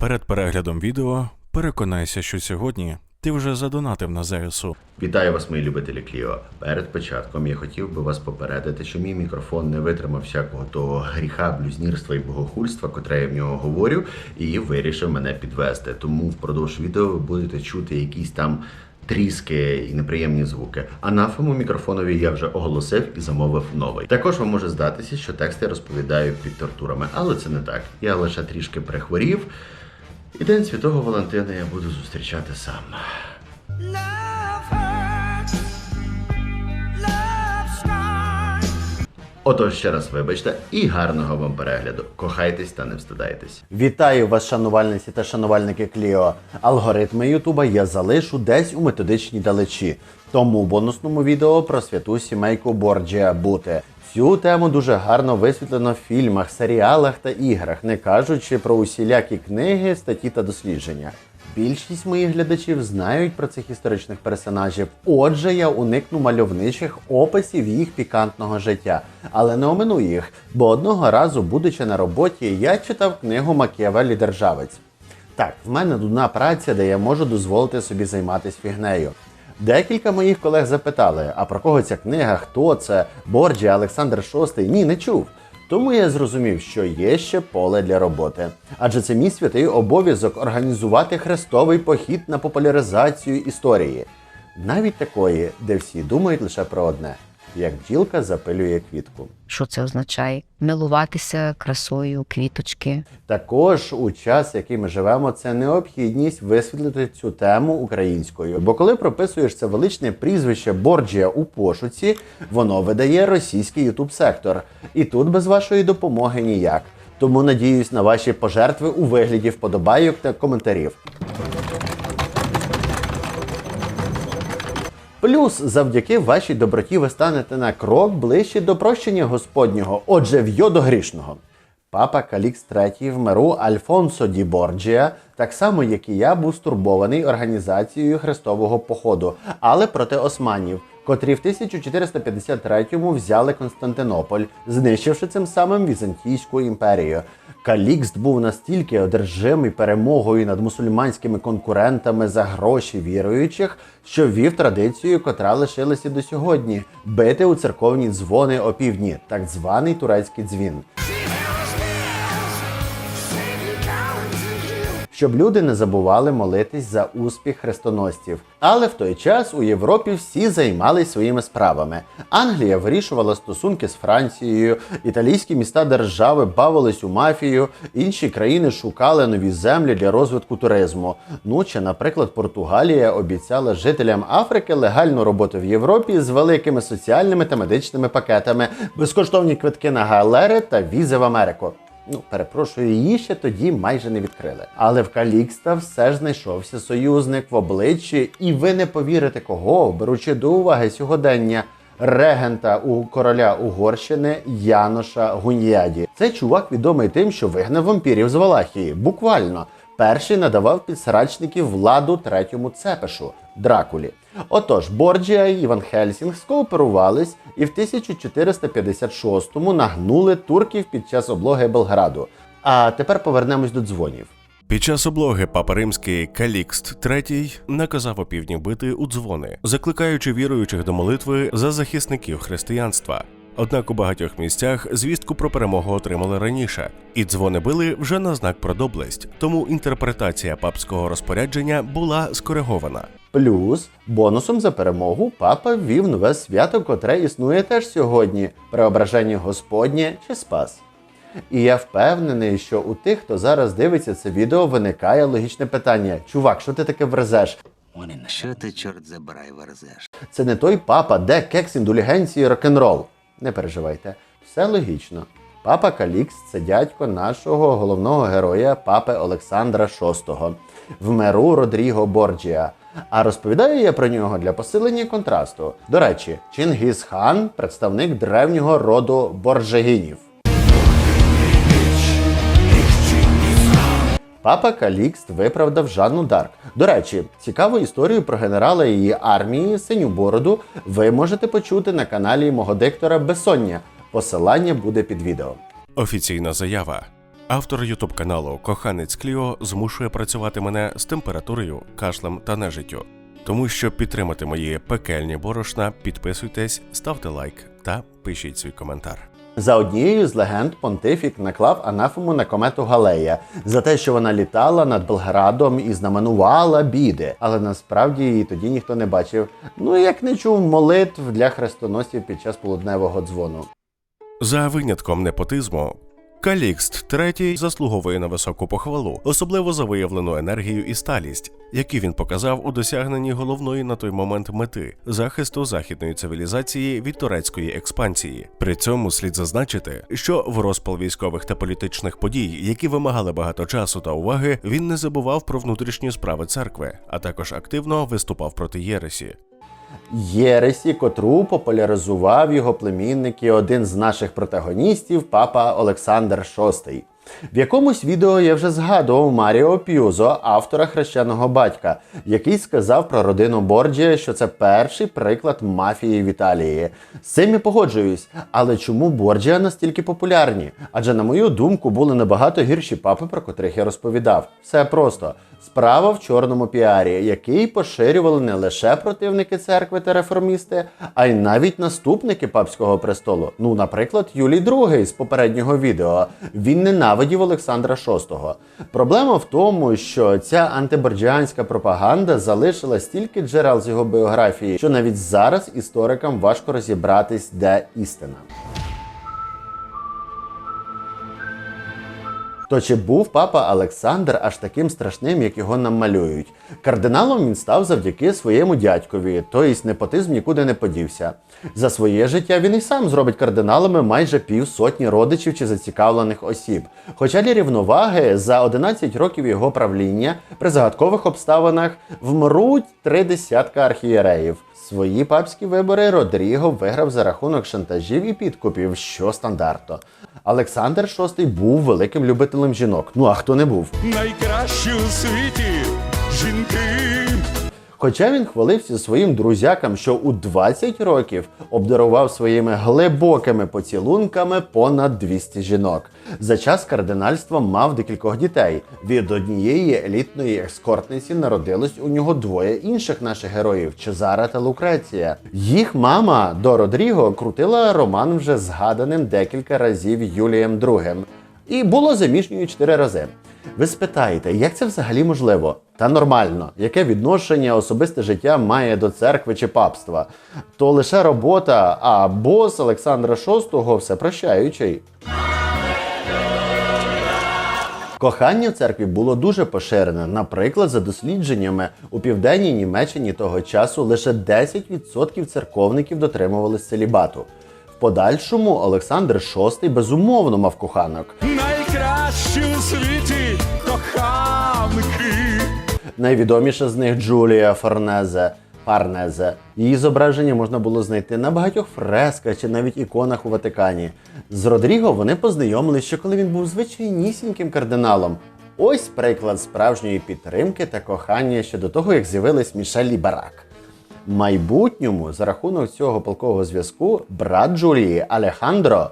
Перед переглядом відео переконайся, що сьогодні ти вже задонатив на ЗСУ. Вітаю вас, мої любителі Кліо. Перед початком я хотів би вас попередити, що мій мікрофон не витримав всякого того гріха, блюзнірства і богохульства, котре я в нього говорю, і вирішив мене підвести. Тому впродовж відео ви будете чути якісь там тріски і неприємні звуки. Анафему мікрофонові я вже оголосив і замовив новий. Також вам може здатися, що тексти я розповідаю під тортурами, але це не так. Я лише трішки прихворів. І День Святого Валентина я буду зустрічати сам. Отож, ще раз вибачте і гарного вам перегляду. Кохайтесь та не встидайтесь. Вітаю вас, шанувальниці та шанувальники Кліо. Алгоритми Ютуба я залишу десь у методичній далечі. Тому бонусному відео про святу сімейку Борджія Бути. Цю тему дуже гарно висвітлено в фільмах, серіалах та іграх, не кажучи про усілякі книги, статті та дослідження. Більшість моїх глядачів знають про цих історичних персонажів. Отже, я уникну мальовничих описів їх пікантного життя, але не омину їх, бо одного разу, будучи на роботі, я читав книгу Макіавеллі Державець. Так, в мене дудна праця, де я можу дозволити собі займатися фігнею. Декілька моїх колег запитали, а про кого ця книга, хто це, Борджі, Олександр VI? Ні, не чув. Тому я зрозумів, що є ще поле для роботи. Адже це мій святий обов'язок організувати хрестовий похід на популяризацію історії. Навіть такої, де всі думають лише про одне: як бджілка запилює квітку. Що це означає? Милуватися красою, квіточки. Також у час, який ми живемо, це необхідність висвітлити цю тему українською. Бо коли прописуєш це величне прізвище Борджія у пошуці, воно видає російський ютуб сектор. І тут без вашої допомоги ніяк. Тому надіюсь на ваші пожертви у вигляді вподобайок та коментарів. Плюс завдяки вашій доброті ви станете на крок ближче до прощення Господнього, отже, в'йо до грішного. Папа Калікс III в миру Альфонсо ді Борджія, так само як і я, був стурбований організацією хрестового походу, але проти османів, котрі в 1453-му взяли Константинополь, знищивши цим самим Візантійську імперію. Калікст був настільки одержимий перемогою над мусульманськими конкурентами за гроші віруючих, що ввів традицію, котра лишилася до сьогодні бити у церковні дзвони опівдні, так званий турецький дзвін. Щоб люди не забували молитись за успіх хрестоносців. Але в той час у Європі всі займались своїми справами. Англія вирішувала стосунки з Францією, італійські міста держави бавились у мафію, інші країни шукали нові землі для розвитку туризму. Ну чи, наприклад, Португалія обіцяла жителям Африки легальну роботу в Європі з великими соціальними та медичними пакетами, безкоштовні квитки на галери та візи в Америку. Ну, перепрошую, її ще тоді майже не відкрили. Але в Калікста все ж знайшовся союзник в обличчі, і ви не повірите кого, беручи до уваги сьогодення регента у короля Угорщини Яноша Гуньяді. Цей чувак відомий тим, що вигнав вампірів з Валахії. Буквально перший надавав підсрачників владу третьому цепешу Дракулі. Отож, Борджія і Іван Хельсінг скооперувались і в 1456-му нагнули турків під час облоги Белграду. А тепер повернемось до дзвонів. Під час облоги папа римський Калікст III наказав опівдні бити у дзвони, закликаючи віруючих до молитви за захисників християнства. Однак у багатьох місцях звістку про перемогу отримали раніше, і дзвони били вже на знак про доблесть, тому інтерпретація папського розпорядження була скоригована. Плюс бонусом за перемогу папа ввів нове свято, котре існує теж сьогодні преображення Господнє чи Спас. І я впевнений, що у тих, хто зараз дивиться це відео, виникає логічне питання: чувак, що ти таке верзеш? Що ти, чорт забирай, верзеш? Це не той папа, де кекс індулігенції рок-н-рол. Не переживайте, все логічно. Папа Калікс це дядько нашого головного героя, папи Олександра VI, в меру Родріго Борджія. А розповідаю я про нього для посилення контрасту. До речі, Чингіз Хан представник древнього роду боржегінів. Папа Калікст виправдав Жанну Дарк. До речі, цікаву історію про генерала її армії Синю Бороду ви можете почути на каналі мого диктора Бесоння. Посилання буде під відео. Офіційна заява. Автор ютуб каналу Коханець Кліо змушує працювати мене з температурою, кашлем та нежиттю. Тому щоб підтримати мої пекельні борошна, підписуйтесь, ставте лайк та пишіть свій коментар. За однією з легенд понтифік наклав анафему на комету Галея за те, що вона літала над Белградом і знаменувала біди. Але насправді її тоді ніхто не бачив. Ну як не чув молитв для хрестоносців під час полудневого дзвону. За винятком непотизму, Калікст III заслуговує на високу похвалу, особливо за виявлену енергію і сталість, які він показав у досягненні головної на той момент мети захисту західної цивілізації від турецької експансії. При цьому слід зазначити, що в розпал військових та політичних подій, які вимагали багато часу та уваги, він не забував про внутрішні справи церкви, а також активно виступав проти Єресі. Єресі, котру популяризував його племінник і один з наших протагоністів, папа Олександр VI. В якомусь відео я вже згадував Маріо П'юзо, автора хрещеного батька, який сказав про родину Борджія, що це перший приклад мафії в Італії. З цим я погоджуюсь. Але чому Борджія настільки популярні? Адже, на мою думку, були набагато гірші папи, про котрих я розповідав. Все просто. Справа в чорному піарі, який поширювали не лише противники церкви та реформісти, а й навіть наступники папського престолу. Ну, наприклад, Юлій II з попереднього відео. Він ненавидів Олександра VI. Проблема в тому, що ця антиборджіанська пропаганда залишила стільки джерел з його біографії, що навіть зараз історикам важко розібратись, де істина. То чи був папа Олександр аж таким страшним, як його нам малюють? Кардиналом він став завдяки своєму дядькові, тобто непотизм нікуди не подівся. За своє життя він і сам зробить кардиналами майже півсотні родичів чи зацікавлених осіб. Хоча для рівноваги за 11 років його правління при загадкових обставинах вмруть три десятка архієреїв. Свої папські вибори Родріго виграв за рахунок шантажів і підкупів, що стандартно. Олександр VI був великим любителем жінок. Ну а хто не був? Найкращі у світі жінки. Хоча він хвалився своїм друзякам, що у 20 років обдарував своїми глибокими поцілунками понад 200 жінок. За час кардинальства мав декількох дітей. Від однієї елітної ескортниці народилось у нього двоє інших наших героїв Чезара та Лукреція. Їх мама до Родріго крутила роман вже згаданим декілька разів Юлієм II. І було заміжньою чотири рази. Ви спитаєте, як це взагалі можливо? Та нормально, яке відношення особисте життя має до церкви чи папства? То лише робота, а бос Олександра VI всепрощаючий. Кохання в церкві було дуже поширене. Наприклад, за дослідженнями у південній Німеччині того часу лише 10% церковників дотримувалися целібату. В подальшому Олександр VI безумовно мав коханок. Найкращі у світі коханки. Найвідоміша з них Джулія Форнезе. Фарнезе. Її зображення можна було знайти на багатьох фресках чи навіть іконах у Ватикані. З Родріго вони познайомилися ще коли він був звичайнісіньким кардиналом. Ось приклад справжньої підтримки та кохання ще до того, як з'явилась Мішель і Барак. Майбутньому, за рахунок цього полкового зв'язку, брат Джулії Алехандро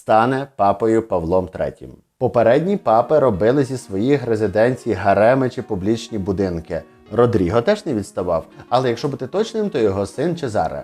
стане папою Павлом III. Попередні папи робили зі своїх резиденцій гареми чи публічні будинки. Родріго теж не відставав, але якщо бути точним, то його син Чезаре.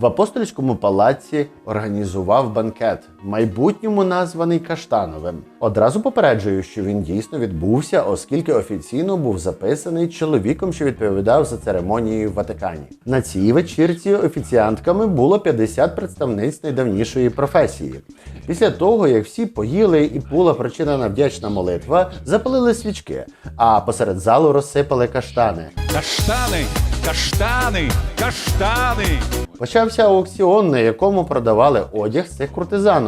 В апостольському палаці організував банкет, в майбутньому названий Каштановим. Одразу попереджую, що він дійсно відбувся, оскільки офіційно був записаний чоловіком, що відповідав за церемонію в Ватикані. На цій вечірці офіціантками було 50 представниць найдавнішої професії. Після того, як всі поїли і була прочинена вдячна молитва, запалили свічки, а посеред залу розсипали каштани. Каштани, каштани, каштани. Почався аукціон, на якому продавали одяг з цих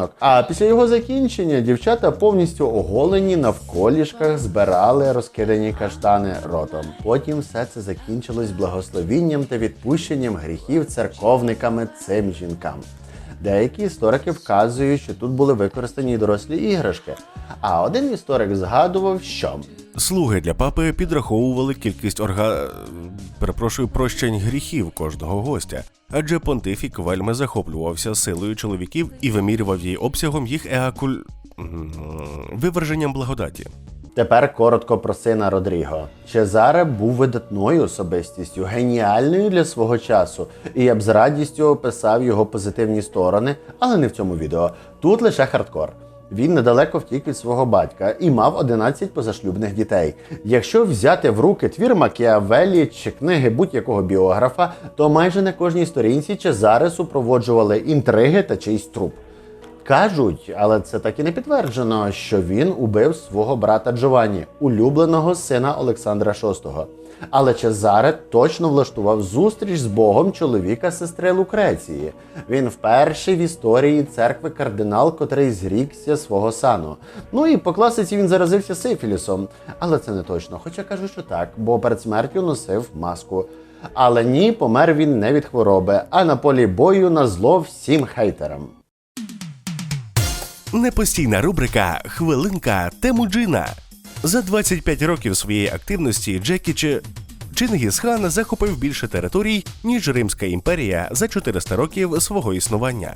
куртизанок. А після його закінчення дівчата повністю оголені навколішках збирали розкидані каштани ротом. Потім все це закінчилось благословінням та відпущенням гріхів церковниками цим жінкам. Деякі історики вказують, що тут були використані дорослі іграшки. А один історик згадував, що Слуги для папи підраховували кількість орга... перепрошую прощень гріхів кожного гостя, адже понтифік вельми захоплювався силою чоловіків і вимірював її обсягом їх еакуль... виверженням благодаті. Тепер коротко про сина Родріго. Чезаре був видатною особистістю, геніальною для свого часу, і я б з радістю описав його позитивні сторони, але не в цьому відео. Тут лише хардкор. Він недалеко втік від свого батька і мав 11 позашлюбних дітей. Якщо взяти в руки твір Макіавеллі чи книги будь-якого біографа, то майже на кожній сторінці Чезаре супроводжували інтриги та чийсь труп. Кажуть, але це так і не підтверджено, що він убив свого брата Джованні, улюбленого сина Олександра VI. Але Чезаре точно влаштував зустріч з Богом чоловіка сестри Лукреції. Він вперший в історії церкви кардинал, котрий зрікся свого сану. Ну і по класиці він заразився сифілісом, але це не точно. Хоча кажу, що так, бо перед смертю носив маску. Але ні, помер він не від хвороби, а на полі бою на зло всім хейтерам. Непостійна рубрика Хвилинка Темуджина. За 25 років своєї активності Джекі Чи... Чингісхан захопив більше територій, ніж Римська імперія за 400 років свого існування.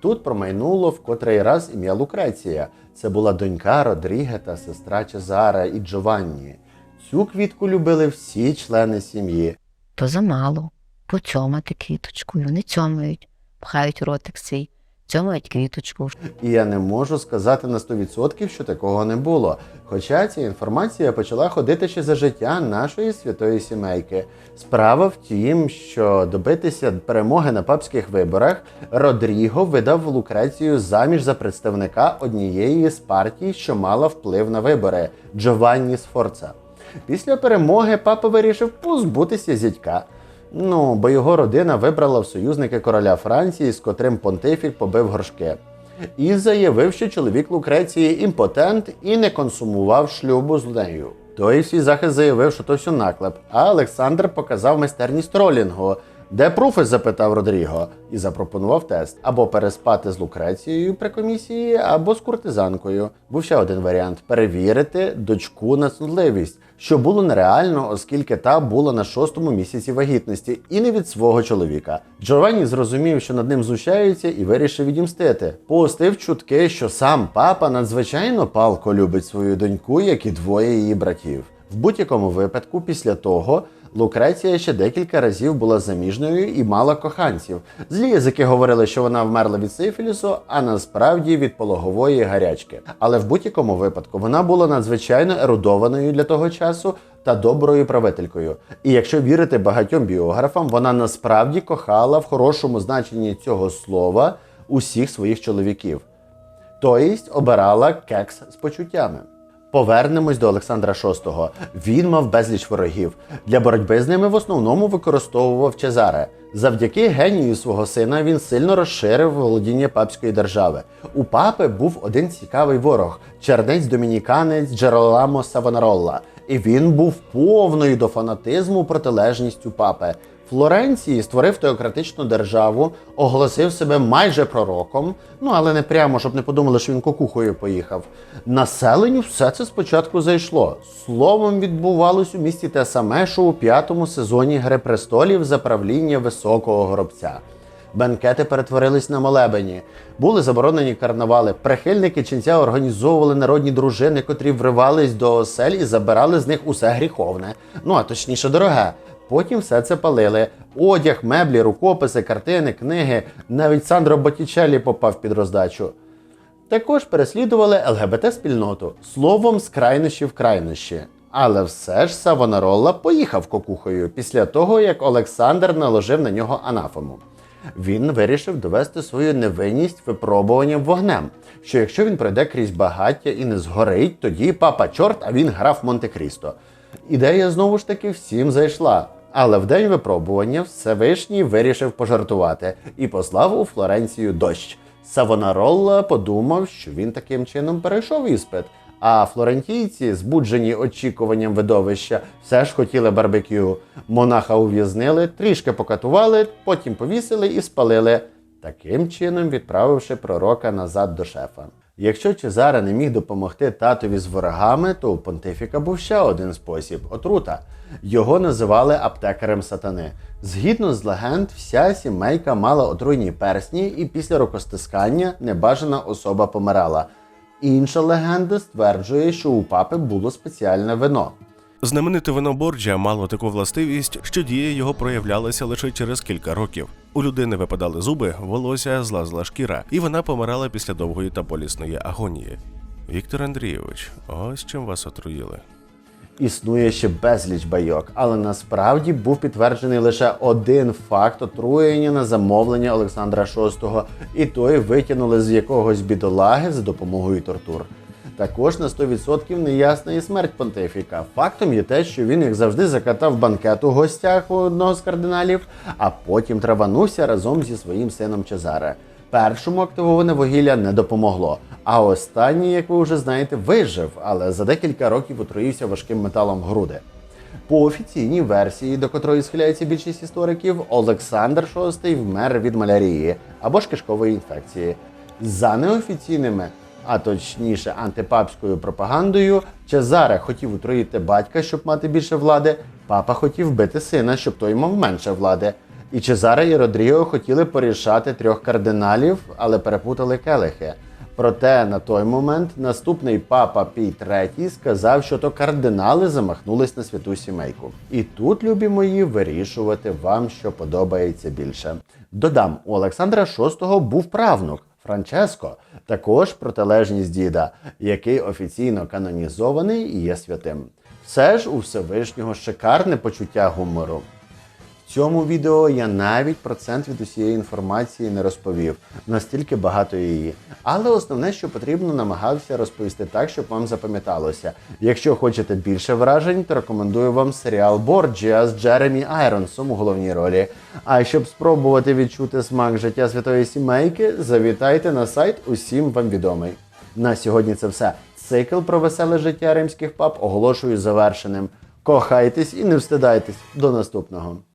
Тут промайнуло в котрий раз ім'я Лукреція. Це була донька Родріге та сестра Чезара і Джованні. Цю квітку любили всі члени сім'ї. То замало. Поцьомати квіточкою. Вони цьомають, пхають ротик свій, цьомають квіточку. І я не можу сказати на 100%, що такого не було. Хоча ця інформація почала ходити ще за життя нашої святої сімейки. Справа в тім, що добитися перемоги на папських виборах Родріго видав Лукрецію заміж за представника однієї з партій, що мала вплив на вибори Джованні Сфорца. Після перемоги папа вирішив позбутися зятька. Ну, бо його родина вибрала в союзники короля Франції, з котрим понтифік побив горшки. І заявив, що чоловік Лукреції імпотент і не консумував шлюбу з нею. Той всій захист заявив, що то все наклеп. А Олександр показав майстерність тролінгу. Де пруфи? запитав Родріго і запропонував тест або переспати з Лукрецією при комісії, або з куртизанкою. Був ще один варіант перевірити дочку на цнотливість, що було нереально, оскільки та була на шостому місяці вагітності і не від свого чоловіка. Джованні зрозумів, що над ним знущаються, і вирішив відімстити. Пустив чутки, що сам папа надзвичайно палко любить свою доньку, як і двоє її братів. В будь-якому випадку, після того. Лукреція ще декілька разів була заміжною і мала коханців. Злі язики говорили, що вона вмерла від сифілісу, а насправді від пологової гарячки. Але в будь-якому випадку вона була надзвичайно ерудованою для того часу та доброю правителькою. І якщо вірити багатьом біографам, вона насправді кохала в хорошому значенні цього слова усіх своїх чоловіків. Тобто обирала кекс з почуттями. Повернемось до Олександра VI. Він мав безліч ворогів. Для боротьби з ними в основному використовував Чезаре. Завдяки генію свого сина він сильно розширив володіння папської держави. У папи був один цікавий ворог чернець домініканець Джероламо Савонаролла. І він був повною до фанатизму протилежністю папи. Флоренції створив теократичну державу, оголосив себе майже пророком, ну але не прямо, щоб не подумали, що він кукухою поїхав. Населенню все це спочатку зайшло. Словом, відбувалось у місті те саме, що у п'ятому сезоні Гри престолів за правління високого горобця. Бенкети перетворились на молебені. Були заборонені карнавали. Прихильники ченця організовували народні дружини, котрі вривались до осель і забирали з них усе гріховне. Ну а точніше, дороге. Потім все це палили: одяг, меблі, рукописи, картини, книги. Навіть Сандро Боттічеллі попав під роздачу. Також переслідували ЛГБТ-спільноту словом з крайнощі в крайнощі. Але все ж Савонаролла поїхав кокухою після того, як Олександр наложив на нього анафему. Він вирішив довести свою невинність випробуванням вогнем, що якщо він пройде крізь багаття і не згорить, тоді папа чорт, а він граф Монте-Крісто. Ідея знову ж таки всім зайшла. Але в день випробування Всевишній вирішив пожартувати і послав у Флоренцію дощ. Савонаролла подумав, що він таким чином перейшов іспит. А флорентійці, збуджені очікуванням видовища, все ж хотіли барбекю. Монаха ув'язнили, трішки покатували, потім повісили і спалили, таким чином відправивши пророка назад до шефа. Якщо Чезаре не міг допомогти татові з ворогами, то у понтифіка був ще один спосіб отрута. Його називали аптекарем сатани. Згідно з легенд, вся сімейка мала отруйні персні, і після рукостискання небажана особа помирала. Інша легенда стверджує, що у папи було спеціальне вино. Знамените вино Борджа мало таку властивість, що дія його проявлялася лише через кілька років. У людини випадали зуби, волосся, злазла шкіра, і вона помирала після довгої та болісної агонії. Віктор Андрійович, ось чим вас отруїли. Існує ще безліч байок, але насправді був підтверджений лише один факт отруєння на замовлення Олександра VI, і той витягнули з якогось бідолаги за допомогою тортур. Також на 100% неясна і смерть понтифіка. Фактом є те, що він, як завжди, закатав банкет у гостях у одного з кардиналів, а потім траванувся разом зі своїм сином Чезаре. Першому активоване вугілля не допомогло, а останній, як ви вже знаєте, вижив, але за декілька років отруївся важким металом груди. По офіційній версії, до котрої схиляється більшість істориків, Олександр VI вмер від малярії або ж кишкової інфекції. За неофіційними, а точніше антипапською пропагандою, Чезаре хотів отруїти батька, щоб мати більше влади. Папа хотів бити сина, щоб той мав менше влади. І Чезаре і Родріго хотіли порішати трьох кардиналів, але перепутали келихи. Проте на той момент наступний папа Пій III сказав, що то кардинали замахнулись на святу сімейку. І тут, любі мої, вирішувати вам, що подобається більше. Додам, у Олександра VI був правнук Франческо, також протилежність діда, який офіційно канонізований і є святим. Все ж у Всевишнього шикарне почуття гумору. Цьому відео я навіть процент від усієї інформації не розповів, настільки багато її. Але основне, що потрібно, намагався розповісти так, щоб вам запам'яталося. Якщо хочете більше вражень, то рекомендую вам серіал Борджіа з Джеремі Айронсом у головній ролі. А щоб спробувати відчути смак життя святої сімейки, завітайте на сайт усім вам відомий. На сьогодні це все. Цикл про веселе життя римських пап оголошую завершеним. Кохайтесь і не встидайтесь. До наступного.